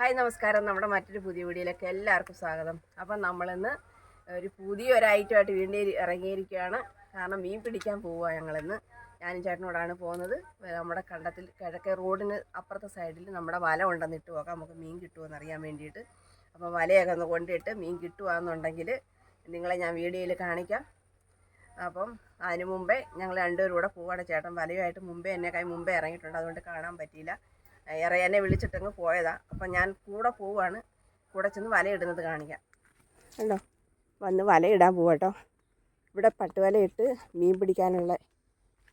Hi നമസ്കാരം. നമ്മുടെ മറ്റൊരു പുതിയ വീഡിയോയിലേക്ക് എല്ലാവർക്കും സ്വാഗതം. അപ്പം നമ്മളിന്ന് ഒരു പുതിയൊരു ഐറ്റമായിട്ട് വീണ്ടും ഇറങ്ങിയിരിക്കുകയാണ്. കാരണം മീൻ പിടിക്കാൻ പോവുക ഞങ്ങളിന്ന്. ഞാനും ചേട്ടനോടാണ് പോകുന്നത്. നമ്മുടെ കണ്ടത്തിൽ കിഴക്കേ റോഡിന് അപ്പുറത്തെ സൈഡിൽ നമ്മുടെ വല ഉണ്ടെന്ന് ഇട്ട് പോകാം. നമുക്ക് മീൻ കിട്ടുമോ അറിയാൻ വേണ്ടിയിട്ട്. അപ്പോൾ വലയൊക്കെ ഒന്ന് കൊണ്ടിട്ട് മീൻ കിട്ടുകയെന്നുണ്ടെങ്കിൽ നിങ്ങളെ ഞാൻ വീഡിയോയിൽ കാണിക്കാം. അപ്പം അതിന് മുമ്പേ ഞങ്ങൾ രണ്ടുപേരും കൂടെ പോവാണ്. ചേട്ടൻ വലയുമായിട്ട് മുമ്പേ എന്നെ കൈ മുമ്പേ ഇറങ്ങിയിട്ടുണ്ട്. അതുകൊണ്ട് കാണാൻ പറ്റിയില്ല. എന്നെ വിളിച്ചിട്ടങ്ങ് പോയതാ. അപ്പം ഞാൻ കൂടെ പോവാണ്. കൂടെ ചെന്ന് വലയിടുന്നത് കാണിക്കാം. കണ്ടോ? വന്ന് വലയിടാൻ പോവാട്ടോ ഇവിടെ പട്ടുവലയിട്ട് മീൻ പിടിക്കാനുള്ള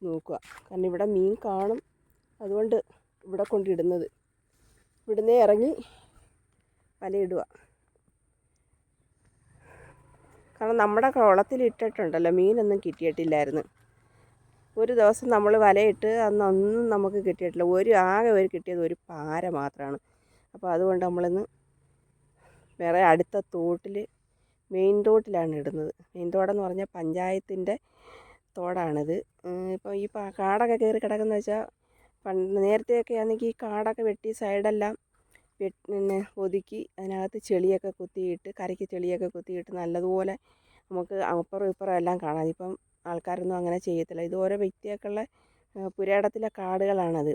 നോക്കുക കാരണം ഇവിടെ മീൻ കാണും. അതുകൊണ്ട് ഇവിടെ കൊണ്ടിടുന്നത് ഇവിടുന്ന് ഇറങ്ങി വലയിടുക കാരണം നമ്മുടെ കുളത്തിൽ ഇട്ടിട്ടുണ്ടല്ലോ മീനൊന്നും കിട്ടിയിട്ടില്ലായിരുന്നു. ഒരു ദിവസം നമ്മൾ വലയിട്ട് അന്നൊന്നും നമുക്ക് കിട്ടിയിട്ടില്ല. ഒരു ആകെ ഒരു കിട്ടിയത് ഒരു പാര മാത്രമാണ് അപ്പോൾ അതുകൊണ്ട് നമ്മളിന്ന് വേറെ അടുത്ത തോട്ടിൽ മെയിൻ തോട്ടിലാണ് ഇടുന്നത്. മെയിൻ തോടെന്ന് പറഞ്ഞാൽ പഞ്ചായത്തിന്റെ തോടാണിത്. ഇപ്പോൾ ഈ കാടൊക്കെ കയറി കിടക്കുന്ന വെച്ചാൽ പണ്ട് നേരത്തെയൊക്കെ ആണെങ്കിൽ ഈ കാടൊക്കെ വെട്ടി സൈഡെല്ലാം പിന്നെ ഒതുക്കി അതിനകത്ത് ചെളിയൊക്കെ കുത്തിയിട്ട് കരയ്ക്ക് ചെളിയൊക്കെ കുത്തിയിട്ട് നല്ലതുപോലെ നമുക്ക് അപ്പുറം ഇപ്പുറം എല്ലാം കാണാം. ഇപ്പം ആൾക്കാരൊന്നും അങ്ങനെ ചെയ്യത്തില്ല. ഇത് ഓരോ വ്യക്തിയൊക്കെയുള്ള പുരയിടത്തിലെ കാടുകളാണത്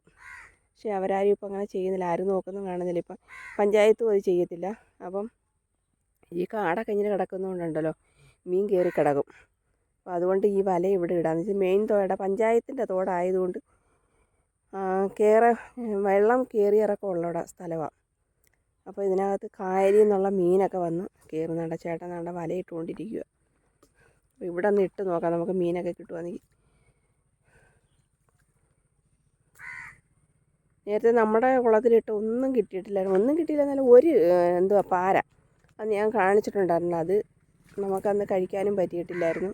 പക്ഷേ അവരാരും ഇപ്പം അങ്ങനെ ചെയ്യുന്നില്ല. ആരും നോക്കുന്നു കാണുന്നില്ല. ഇപ്പം പഞ്ചായത്തും അത് ചെയ്യത്തില്ല. അപ്പം ഈ കാടൊക്കെ ഇങ്ങനെ കിടക്കുന്നതുകൊണ്ടുണ്ടല്ലോ മീൻ കയറി കിടക്കും. അപ്പോൾ അതുകൊണ്ട് ഈ വല ഇവിടെ ഇടാന്ന് വെച്ചാൽ മെയിൻ തോട. പഞ്ചായത്തിന്റെ തോടായതുകൊണ്ട് കയറി വെള്ളം കയറിയിറക്കം ഇറക്കമുള്ള സ്ഥലമാണ് അപ്പോൾ ഇതിനകത്ത് കായലിൽ നിന്നുള്ള മീനൊക്കെ വന്ന് കയറുന്നുണ്ട് ചേട്ടൻ വലയിട്ടുകൊണ്ടിരിക്കുക അപ്പോൾ ഇവിടെ ഒന്ന് ഇട്ട് നോക്കാം. നമുക്ക് മീനൊക്കെ കിട്ടുവാണെങ്കിൽ നേരത്തെ നമ്മുടെ കുളത്തിലിട്ട് ഒന്നും കിട്ടിയിട്ടില്ലായിരുന്നു. ഒന്നും കിട്ടിയില്ല എന്നാലും ഒരു എന്തുവാ പാര. അത് ഞാൻ കാണിച്ചിട്ടുണ്ടായിരുന്നു. അത് നമുക്കന്ന് കഴിക്കാനും പറ്റിയിട്ടില്ലായിരുന്നു.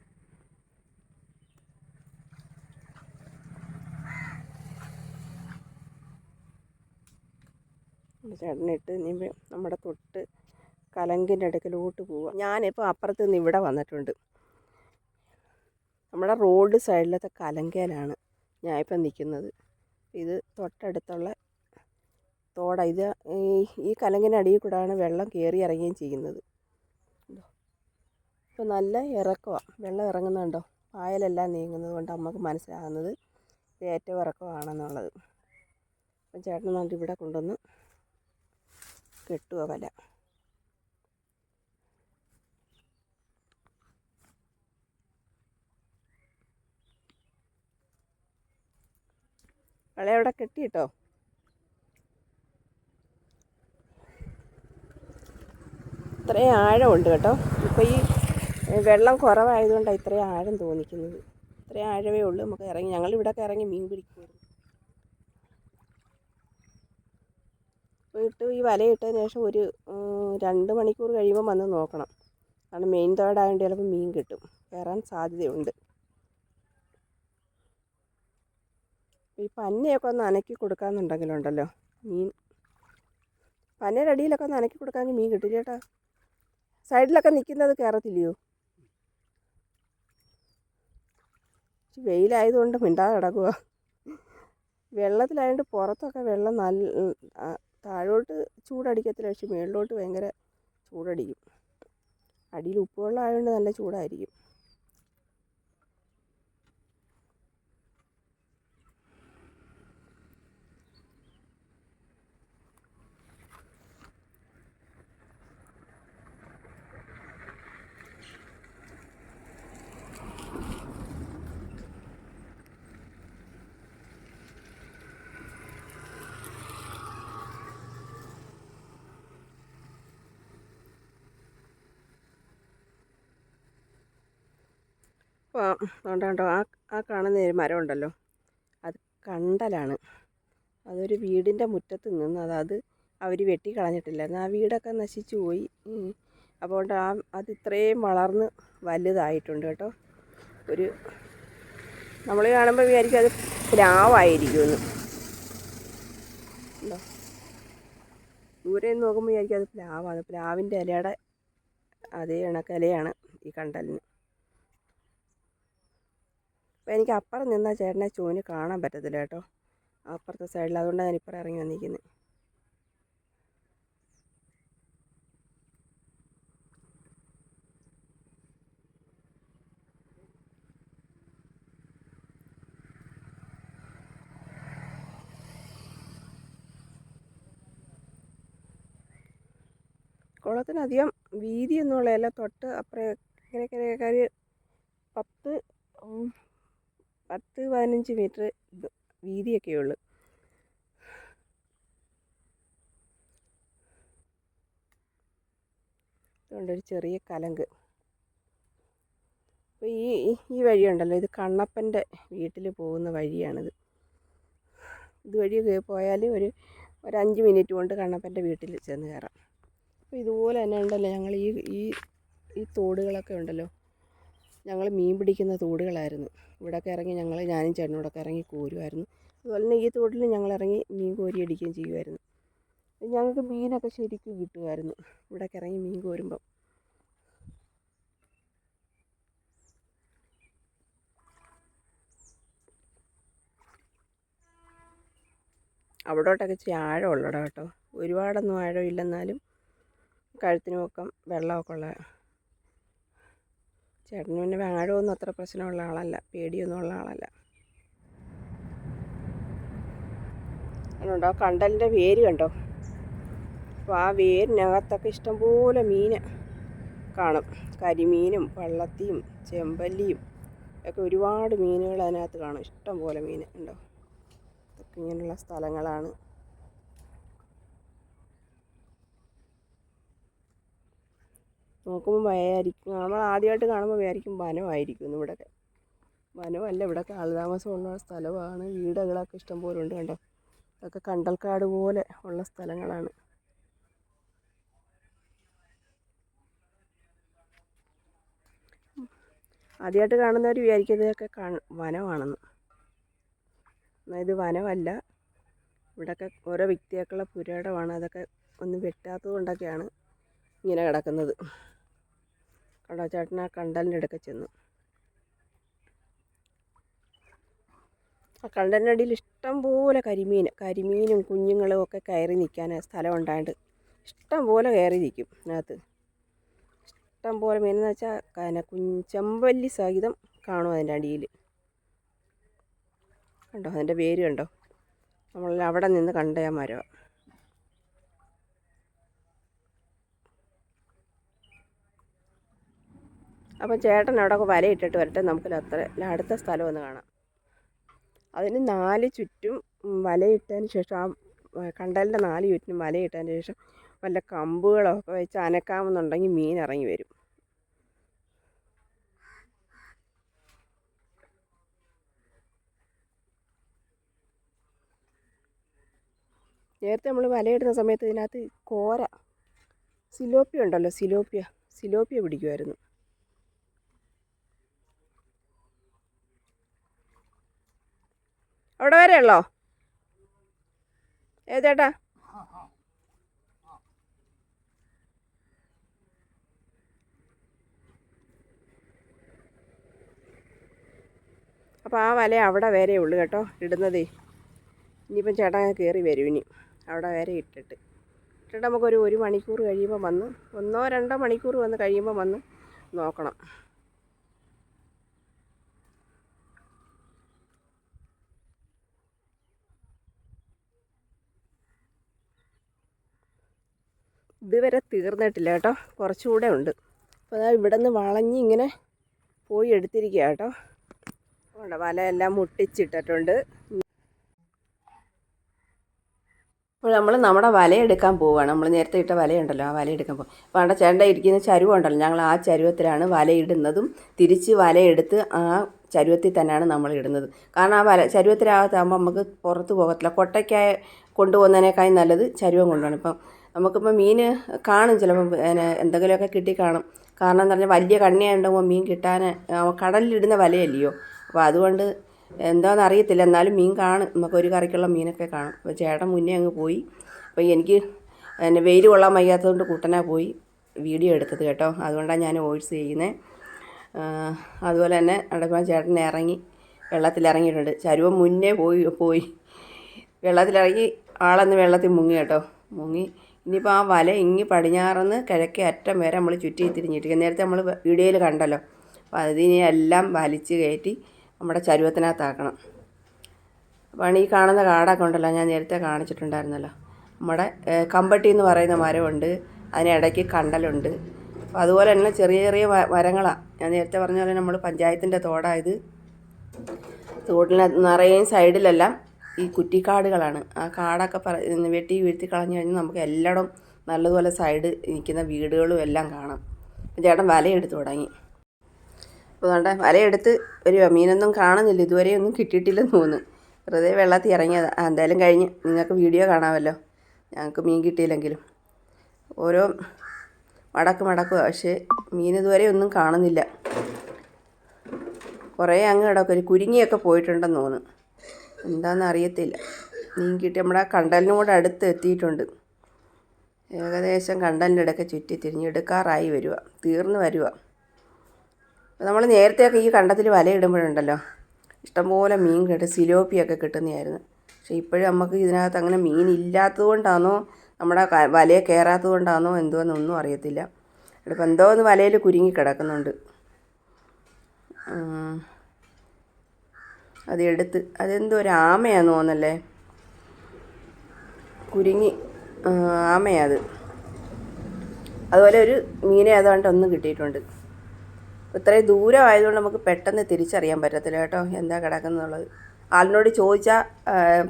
ചേട്ടനിട്ട് ഇനി നമ്മുടെ തൊട്ട് കലങ്കിന്റെ അടുക്കലോട്ട് പോവാം. ഞാനിപ്പോൾ അപ്പുറത്ത് നിന്ന് ഇവിടെ വന്നിട്ടുണ്ട്. നമ്മുടെ റോഡ് സൈഡിലത്തെ കലങ്കയിലാണ് ഞാനിപ്പം നിൽക്കുന്നത് ഇത് തൊട്ടടുത്തുള്ള തോട. ഇത് ഈ അടിയിൽ കൂടെയാണ് വെള്ളം കയറി ഇറങ്ങുകയും ചെയ്യുന്നത്. ഇപ്പോൾ നല്ല ഇറക്കമാണ് വെള്ളം ഇറങ്ങുന്നുണ്ടോ? പായലെല്ലാം നീങ്ങുന്നത് കൊണ്ട് നമുക്ക് മനസ്സിലാകുന്നത് ഇത് ഏറ്റവും ഇറക്കമാണെന്നുള്ളത്. അപ്പം ചേട്ടൻ നാട്ടിൽ ഇവിടെ കൊണ്ടുവന്ന് കെട്ടുക വല. വല അവിടെ കെട്ടിയിട്ടോ? ഇത്രയും ആഴമുണ്ട് കേട്ടോ. ഇപ്പോൾ ഈ വെള്ളം കുറവായതുകൊണ്ടാണ് ഇത്രയും ആഴം തോന്നിക്കുന്നത്. ഇത്രയും ആഴമേ ഉള്ളൂ നമുക്ക് ഇറങ്ങി. ഞങ്ങൾ ഇവിടെയൊക്കെ ഇറങ്ങി മീൻ പിടിക്കുമായിരുന്നു പോയിട്ട് ഈ വലയിട്ടതിന് ശേഷം ഒരു രണ്ട് മണിക്കൂർ കഴിയുമ്പോൾ വന്ന് നോക്കണം. കാരണം മെയിൻ തോടായതുകൊണ്ട് ചിലപ്പോൾ മീൻ കിട്ടും. കയറാൻ സാധ്യതയുണ്ട്. ഈ പന്നയൊക്കെ ഒന്ന് അനക്കി കൊടുക്കാമെന്നുണ്ടെങ്കിലുണ്ടല്ലോ മീൻ പന്നയുടെ അടിയിലൊക്കെ ഒന്ന് അനക്കി കൊടുക്കാമെങ്കിൽ മീൻ കിട്ടില്ല ചേട്ടാ സൈഡിലൊക്കെ നിൽക്കുന്നത് കയറത്തില്ലയോ വെയിലായതുകൊണ്ട് മിണ്ടാതെ കിടക്കുക വെള്ളത്തിലായതുകൊണ്ട് പുറത്തൊക്കെ വെള്ളം നല്ല താഴോട്ട് ചൂടടിക്കത്തില്ല. പക്ഷെ മുകളിലോട്ട് ഭയങ്കര ചൂടടിക്കും. അടിയിൽ ഉപ്പുവെള്ളം ആയതുകൊണ്ട് നല്ല ചൂടായിരിക്കും. അപ്പോൾ കണ്ടോ ആ ആ കാണുന്ന ഒരു മരം ഉണ്ടല്ലോ. അത് കണ്ടലാണ്. അതൊരു വീടിന്റെ മുറ്റത്ത് നിന്ന് അത് അവർ വെട്ടി എന്നാൽ ആ വീടൊക്കെ നശിച്ചു പോയി. അപ്പോൾ ആ അത് ഇത്രയും വളർന്ന് വലുതായിട്ടുണ്ട് കേട്ടോ. ഒരു നമ്മൾ കാണുമ്പോൾ വിചാരിക്കും അത് പ്ലാവായിരിക്കുമെന്ന്. ഉണ്ടോ? ദൂരെ നോക്കുമ്പോൾ വിചാരിക്കും അത് പ്ലാവാണ്. പ്ലാവിന്റെ ഇലയുടെ അതേ ഇണക്കലയാണ് ഈ കണ്ടലിന്. എനിക്ക് അപ്പുറം നിന്നാൽ ചേട്ടനെ ചൂന് കാണാൻ പറ്റത്തില്ല കേട്ടോ. അപ്പുറത്തെ സൈഡിൽ അതുകൊണ്ടാണ് ഞാൻ ഇപ്പുറം ഇറങ്ങി വന്നിരിക്കുന്നത് കുളത്തിന് അധികം വീതി എന്നുള്ളതല്ല തൊട്ട് അപ്പുറം ഇങ്ങനെ കയറി പത്ത് പത്ത് പതിനഞ്ച് മീറ്റർ വീതിയൊക്കെ ഉള്ളു. അതുകൊണ്ടൊരു ചെറിയ കലങ്ക്. അപ്പോൾ ഈ ഈ- ഈ വഴിയുണ്ടല്ലോ ഇത് കണ്ണപ്പന്റെ വീട്ടിൽ പോകുന്ന വഴിയാണിത്. ഇതുവഴി പോയാൽ ഒരു ഒരു അഞ്ച് മിനിറ്റ് കൊണ്ട് കണ്ണപ്പന്റെ വീട്ടിൽ ചെന്ന് കയറാം. അപ്പോൾ ഇതുപോലെ തന്നെ ഉണ്ടല്ലോ ഞങ്ങൾ ഈ ഈ ഈ തോടുകളൊക്കെ ഉണ്ടല്ലോ. ഞങ്ങൾ മീൻ പിടിക്കുന്ന തോടുകളായിരുന്നു. ഇവിടെയൊക്കെ ഇറങ്ങി ഞങ്ങൾ ഞാനും ചേട്ടനോടൊക്കെ ഇറങ്ങി കോരുമായിരുന്നു അതുപോലെ തന്നെ ഈ തോട്ടിൽ ഞങ്ങൾ ഇറങ്ങി മീൻ കോരി അടിക്കുകയും ചെയ്യുമായിരുന്നു ഞങ്ങൾക്ക് മീനൊക്കെ ശരിക്കും കിട്ടുമായിരുന്നു ഇവിടെയൊക്കെ ഇറങ്ങി മീൻ കോരുമ്പം. അവിടോട്ടൊക്കെ ഇച്ചിരി ആഴമുള്ളടാ കേട്ടോ. ഒരുപാടൊന്നും ആഴമില്ലെന്നാലും കഴുത്തിന് പൊക്കം വെള്ളമൊക്കെ ഉള്ള ചേട്ടന് പിന്നെ വാഴമൊന്നും അത്ര പ്രശ്നമുള്ള ആളല്ല പേടിയൊന്നും ഉള്ള ആളല്ല. അതുകൊണ്ടോ കണ്ടലിന്റെ വേര് കണ്ടോ? അപ്പോൾ ആ വേരിനകത്തൊക്കെ ഇഷ്ടംപോലെ മീൻ കാണും. കരിമീനും പള്ളത്തിയും ചെമ്പല്ലിയും ഒക്കെ ഒരുപാട് മീനുകൾ അതിനകത്ത് കാണും. ഇഷ്ടംപോലെ മീൻ ഉണ്ടോ? ഇതൊക്കെ ഇങ്ങനെയുള്ള സ്ഥലങ്ങളാണ്. നോക്കുമ്പോൾ വിചാരിക്കും നമ്മൾ ആദ്യമായിട്ട് കാണുമ്പോൾ വിചാരിക്കും വനമായിരിക്കും ഇവിടെയൊക്കെ വനമല്ല ഇവിടെയൊക്കെ ആൾതാമസമുള്ള സ്ഥലമാണ്. വീടുകളൊക്കെ ഇഷ്ടം പോലെ ഉണ്ട് കണ്ടോ? ഇതൊക്കെ കണ്ടൽക്കാട് പോലെ ഉള്ള സ്ഥലങ്ങളാണ്. ആദ്യമായിട്ട് കാണുന്നവർ വിചാരിക്കുന്നതൊക്കെ വനമാണെന്ന്. എന്നാൽ ഇത് വനമല്ല. ഇവിടെയൊക്കെ ഓരോ വ്യക്തികൾക്കുള്ള പുരയിടമാണ്. അതൊക്കെ ഒന്നും വെട്ടാത്തത് കൊണ്ടൊക്കെയാണ് ഇങ്ങനെ കിടക്കുന്നത്. കണ്ടോ ചേട്ടൻ ആ കണ്ടലിന്റെ അടുക്ക ചെന്നു. ആ കണ്ടലിന്റെ അടിയിൽ ഇഷ്ടംപോലെ കരിമീൻ കരിമീനും കുഞ്ഞുങ്ങളും ഒക്കെ കയറി നിൽക്കാൻ സ്ഥലം ഉണ്ടായിട്ട് ഇഷ്ടംപോലെ കയറി നിൽക്കും അതിനകത്ത്. ഇഷ്ടംപോലെ മീൻ എന്ന് വെച്ചാൽ പിന്നെ കുഞ്ഞ് ചെമ്പല്ലി സഹിതം കാണും അതിന്റെ അടിയിൽ. കണ്ടോ അതിന്റെ പേര് കണ്ടോ? നമ്മൾ അവിടെ നിന്ന് കണ്ട ആ മരമാണ് അപ്പം ചേട്ടൻ അവിടെ വലയിട്ടിട്ട് വരട്ടെ നമുക്ക് അത്ര അടുത്ത സ്ഥലം ഒന്ന് കാണാം. അതിന് നാല് ചുറ്റും വലയിട്ടതിന് ശേഷം ആ കണ്ടലിന്റെ നാല് ചുറ്റിനും വലയിട്ടതിന് ശേഷം വല്ല കമ്പുകളൊക്കെ വെച്ച് അനക്കാമെന്നുണ്ടെങ്കിൽ മീൻ ഇറങ്ങി വരും. നേരത്തെ നമ്മൾ വലയിടുന്ന സമയത്ത് ഇതിനകത്ത് കോര സിലോപ്പിയ ഉണ്ടല്ലോ സിലോപ്പിയ സിലോപ്പിയ പിടിക്കുമായിരുന്നു. അവിടെ വരെ ഉള്ളോ? ഏ ചേട്ടാ. അപ്പോൾ ആ വല അവിടെ വരെ ഉള്ളു കേട്ടോ ഇടുന്നതേ. ഇനിയിപ്പം ചേട്ടാ കയറി വരും ഇനി. അവിടെ വരെ ഇട്ടിട്ട്. ഇട്ടിട്ട് നമുക്കൊരു ഒരു മണിക്കൂർ കഴിയുമ്പോൾ വന്ന് ഒന്നോ രണ്ടോ മണിക്കൂർ വന്ന് കഴിയുമ്പോൾ വന്ന് നോക്കണം. ഇതുവരെ തീർന്നിട്ടില്ല കേട്ടോ. കുറച്ചുകൂടെ ഉണ്ട്. അപ്പോൾ അതാ ഇവിടെ നിന്ന് വളഞ്ഞ് ഇങ്ങനെ പോയി എടുത്തിരിക്കുക കേട്ടോ. അവിടെ വലയെല്ലാം മുട്ടിച്ചിട്ടിട്ടുണ്ട്. അപ്പോൾ നമ്മൾ നമ്മുടെ വലയെടുക്കാൻ പോവുകയാണ്. നമ്മൾ നേരത്തെ ഇട്ട വലയുണ്ടല്ലോ ആ വല എടുക്കാൻ പോകും അപ്പോൾ അവിടെ ചേണ്ട ഇരിക്കുന്ന ചരുവുണ്ടല്ലോ ഞങ്ങൾ ആ ചരുവത്തിലാണ് വലയിടുന്നതും തിരിച്ച് വലയെടുത്ത് ആ ചരുവത്തിൽ തന്നെയാണ് നമ്മൾ ഇടുന്നത്. കാരണം ആ വല ചരുവത്തിനകത്താകുമ്പോൾ നമുക്ക് പുറത്ത് പോകത്തില്ല. കൊട്ടയ്ക്കായ കൊണ്ടുപോകുന്നതിനേക്കാൾ നല്ലത് ചരുവം കൊണ്ടുപോകണം. ഇപ്പം നമുക്കിപ്പോൾ മീൻ കാണും ചിലപ്പോൾ പിന്നെ എന്തെങ്കിലുമൊക്കെ കിട്ടി കാണും. കാരണം എന്ന് പറഞ്ഞാൽ വലിയ കണ്ണിയായിട്ടുണ്ടാകുമ്പോൾ മീൻ കിട്ടാൻ കടലിലിടുന്ന വലയല്ലയോ. അപ്പോൾ അതുകൊണ്ട് എന്താണെന്ന് അറിയത്തില്ല. എന്നാലും മീൻ കാണും. നമുക്ക് ഒരു കറിക്കുള്ള മീനൊക്കെ കാണും. അപ്പോൾ ചേട്ടൻ മുന്നേ അങ്ങ് പോയി. അപ്പോൾ എനിക്ക് എന്നെ വെയിൽ കൊള്ളാൻ വയ്യാത്തതുകൊണ്ട് കുട്ടനാ പോയി വീഡിയോ എടുത്തത് കേട്ടോ. അതുകൊണ്ടാണ് ഞാൻ വോയിസ് ചെയ്യുന്നത് അതുപോലെ തന്നെ അവിടെ ചേട്ടൻ ഇറങ്ങി വെള്ളത്തിലിറങ്ങിയിട്ടുണ്ട്. ചരുവം മുന്നേ പോയി പോയി. വെള്ളത്തിലിറങ്ങി ആളന്ന് വെള്ളത്തിൽ മുങ്ങി കേട്ടോ. മുങ്ങി ഇനിയിപ്പോൾ ആ വല ഇങ്ങി പടിഞ്ഞാറന്ന് കിഴക്കേ അറ്റം വരെ നമ്മൾ ചുറ്റി തിരിഞ്ഞിട്ടിരിക്കും നേരത്തെ നമ്മൾ വീഡിയോയിൽ കണ്ടല്ലോ. അപ്പോൾ അതിനെല്ലാം വലിച്ച് കയറ്റി നമ്മുടെ ചരുവത്തിനകത്താക്കണം. അപ്പോൾ ഈ കാണുന്ന കാടൊക്കെ ഉണ്ടല്ലോ ഞാൻ നേരത്തെ കാണിച്ചിട്ടുണ്ടായിരുന്നല്ലോ. നമ്മുടെ കമ്പട്ടി എന്ന് പറയുന്ന മരമുണ്ട്. അതിനിടയ്ക്ക് കണ്ടലുണ്ട്. അപ്പോൾ അതുപോലെ തന്നെ ചെറിയ ചെറിയ മരങ്ങളാണ് ഞാൻ നേരത്തെ പറഞ്ഞ പോലെ നമ്മൾ പഞ്ചായത്തിന്റെ തോടായത് തോട്ടിന് നിറയെ സൈഡിലെല്ലാം ഈ കുറ്റിക്കാടുകളാണ്. ആ കാടൊക്കെ പറ വെട്ടി വീഴ്ത്തി കളഞ്ഞു കഴിഞ്ഞാൽ നമുക്ക് എല്ലായിടം നല്ലതുപോലെ സൈഡ് നിൽക്കുന്ന വീടുകളും എല്ലാം കാണാം. ചേട്ടൻ വലയെടുത്ത് തുടങ്ങി. അപ്പോൾ അതുകൊണ്ട് വലയെടുത്ത് ഒരു മീനൊന്നും കാണുന്നില്ല. ഇതുവരെ ഒന്നും കിട്ടിയിട്ടില്ലെന്ന് തോന്നുന്നു. വെറുതെ വെള്ളത്തിൽ ഇറങ്ങിയത്. എന്തായാലും കഴിഞ്ഞ് നിങ്ങൾക്ക് വീഡിയോ കാണാമല്ലോ. ഞങ്ങൾക്ക് മീൻ കിട്ടിയില്ലെങ്കിലും. ഓരോ മടക്ക് മടക്കുക പക്ഷേ മീൻ ഇതുവരെ ഒന്നും കാണുന്നില്ല. കുറേ അങ്ങ് കിടക്കും. ഒരു കുരുങ്ങിയൊക്കെ പോയിട്ടുണ്ടെന്ന് തോന്നുന്നു. എന്താണെന്ന് അറിയത്തില്ല മീൻ കിട്ടി. നമ്മുടെ ആ കണ്ടലിനോട് അടുത്ത് എത്തിയിട്ടുണ്ട് ഏകദേശം കണ്ടലിന്റെ ഇടയ്ക്ക് ചുറ്റി തിരിഞ്ഞെടുക്കാറായി വരിക. തീർന്നു വരിക. നമ്മൾ നേരത്തെയൊക്കെ ഈ കണ്ടത്തിൽ വലയിടുമ്പോഴുണ്ടല്ലോ. ഇഷ്ടംപോലെ മീൻ കിട്ടും സിലോപ്പിയൊക്കെ കിട്ടുന്നതായിരുന്നു. പക്ഷേ ഇപ്പോഴും നമുക്ക് ഇതിനകത്ത് അങ്ങനെ മീൻ ഇല്ലാത്തത് കൊണ്ടാണോ നമ്മുടെ വലയെ കയറാത്തത് കൊണ്ടാണോ എന്തോന്നൊന്നും അറിയത്തില്ല. ഇപ്പം എന്തോ ഒന്ന് വലയിൽ കുരുങ്ങി കിടക്കുന്നുണ്ട്. അത് എടുത്ത് അതെന്തോ ഒരു ആമയാന്ന് തോന്നല്ലേ കുരുങ്ങി ആമയാത്. അതുപോലെ ഒരു മീനെ ഏതാണ്ട് ഒന്നും കിട്ടിയിട്ടുണ്ട്. ഇത്രയും ദൂരം ആയതുകൊണ്ട് നമുക്ക് പെട്ടെന്ന് തിരിച്ചറിയാൻ പറ്റത്തില്ല കേട്ടോ എന്താ കിടക്കുന്നുള്ളത്. ആളിനോട് ചോദിച്ചാൽ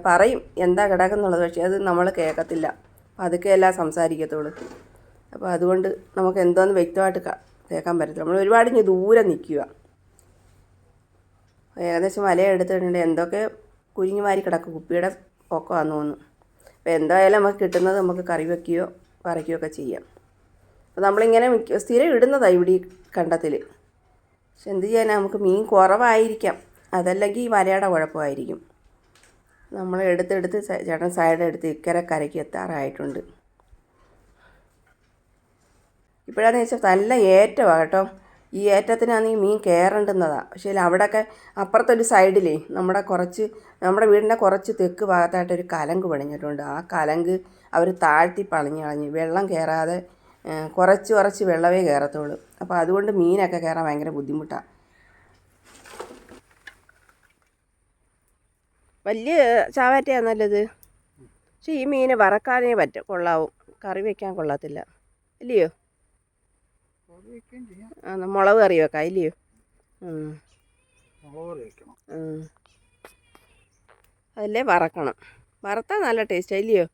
പറയും എന്താ കിടക്കുന്നുള്ളത് പക്ഷേ അത് നമ്മൾ കേൾക്കത്തില്ല. പതുക്കെ എല്ലാം സംസാരിക്കത്തുള്ളൂ. അപ്പോൾ അതുകൊണ്ട് നമുക്ക് എന്തോന്ന് വ്യക്തമായിട്ട് കേൾക്കാൻ പറ്റത്തില്ല. നമ്മൾ ഒരുപാട് ഇനി ദൂരെ നിൽക്കുക. ഏകദേശം വല എടുത്തിട്ടുണ്ട്. എന്തൊക്കെ കുരുങ്ങി മാറി കിടക്കും. കുപ്പിയുടെ പൊക്കമാണെന്ന് തോന്നുന്നു. അപ്പോൾ എന്തായാലും നമുക്ക് കിട്ടുന്നത് നമുക്ക് കറി വയ്ക്കുകയോ വറയ്ക്കുകയോ ഒക്കെ ചെയ്യാം. അപ്പോൾ നമ്മളിങ്ങനെ സ്ഥിരം ഇടുന്നതാണ് ഇവിടെ ഈ കണ്ടത്തിൽ പക്ഷെ എന്ത് ചെയ്യാനാ? നമുക്ക് മീൻ കുറവായിരിക്കാം. അതല്ലെങ്കിൽ ഈ വലയുടെ കുഴപ്പമായിരിക്കും. നമ്മൾ എടുത്തെടുത്ത് ചേട്ടൻ സൈഡ് എടുത്ത് ഇക്കരെ കരയ്ക്ക് എത്താറായിട്ടുണ്ട്. ഇപ്പോഴാന്ന് വെച്ചാൽ നല്ല ഏറ്റമാണ് കേട്ടോ. ഈ ഏറ്റത്തിനാണെങ്കിൽ മീൻ കയറേണ്ടുന്നതാണ് പക്ഷേ അവിടെയൊക്കെ അപ്പുറത്തൊരു സൈഡിലേ നമ്മുടെ കുറച്ച് നമ്മുടെ വീടിന്റെ കുറച്ച് തെക്ക് ഭാഗത്തായിട്ട് ഒരു കലങ്ക് പണിഞ്ഞിട്ടുണ്ട്. ആ കലങ്ക് അവർ താഴ്ത്തി പണിഞ്ഞ് കളഞ്ഞ് വെള്ളം കയറാതെ കുറച്ച് കുറച്ച് വെള്ളമേ കയറത്തുള്ളൂ. അപ്പോൾ അതുകൊണ്ട് മീനൊക്കെ കയറാൻ ഭയങ്കര ബുദ്ധിമുട്ടാണ് വലിയ ചാവാറ്റയാണ് നല്ലത്. പക്ഷേ ഈ മീൻ വറക്കാനേ പറ്റും കൊള്ളാവും. കറി വയ്ക്കാൻ കൊള്ളത്തില്ല. ഇല്ലയോ? ആ മുളക് കറി വെക്കാം ഇല്ലയോ. അതല്ലേ വറക്കണം. വറുത്താൽ നല്ല ടേസ്റ്റ് ഇല്ലയോ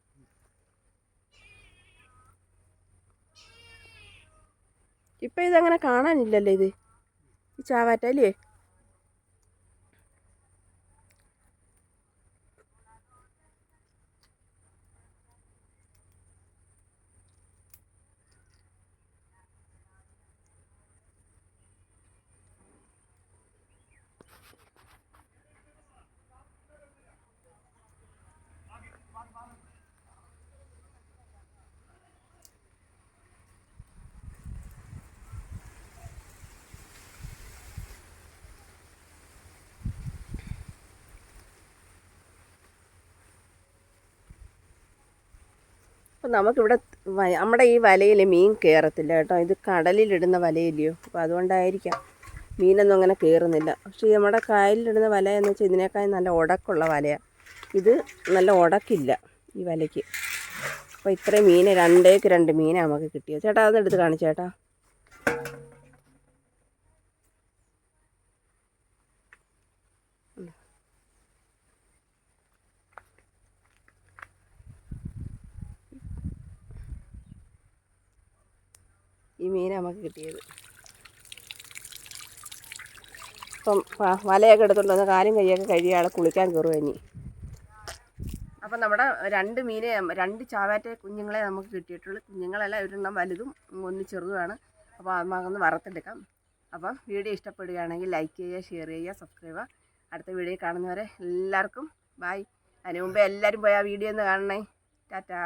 ഇപ്പം ഇതങ്ങനെ കാണാനില്ലല്ലോ ഇത്. ഈ ചാവാറ്റ അല്ലേ നമുക്കിവിടെ നമ്മുടെ ഈ വലയിൽ മീൻ കയറത്തില്ല കേട്ടോ. ഇത് കടലിലിടുന്ന വലയില്ലയോ? അപ്പോൾ അതുകൊണ്ടായിരിക്കാം മീനൊന്നും അങ്ങനെ കയറുന്നില്ല പക്ഷേ നമ്മുടെ കായലിലിടുന്ന വല എന്ന് വെച്ചാൽ ഇതിനേക്കാൾ നല്ല ഉടക്കുള്ള വലയാണ് ഇത് നല്ല ഉടക്കില്ല ഈ വലയ്ക്ക്. അപ്പോൾ ഇത്രയും മീൻ രണ്ടേക്ക് രണ്ട് മീനാണ് നമുക്ക് കിട്ടിയത്. ചേട്ടാ അതെടുത്ത് എടുത്ത് ഈ മീനാണ് നമുക്ക് കിട്ടിയത്. ഇപ്പം വലയൊക്കെ എടുത്തുകൊണ്ട് കാലും കൈയൊക്കെ കഴുകിയ ആൾ കുളിക്കാൻ കയറുക ഇനി. അപ്പം നമ്മുടെ രണ്ട് മീനെ രണ്ട് ചാവാറ്റ കുഞ്ഞുങ്ങളെ നമുക്ക് കിട്ടിയിട്ടുള്ളൂ. കുഞ്ഞുങ്ങളെല്ലാം ഒരെണ്ണം വലുതും ഒന്ന് ചെറുതുമാണ്. അപ്പോൾ നമുക്കൊന്ന് വറുത്തെടുക്കാം. അപ്പം വീഡിയോ ഇഷ്ടപ്പെടുകയാണെങ്കിൽ ലൈക്ക് ചെയ്യുക ഷെയർ ചെയ്യുക സബ്സ്ക്രൈബ് ചെയ്യുക. അടുത്ത വീഡിയോ കാണുന്നവരെ എല്ലാവർക്കും ബായ് അതിന് മുമ്പേ എല്ലാവരും പോയി ആ വീഡിയോ ഒന്ന് കാണണേ. ടാറ്റാ.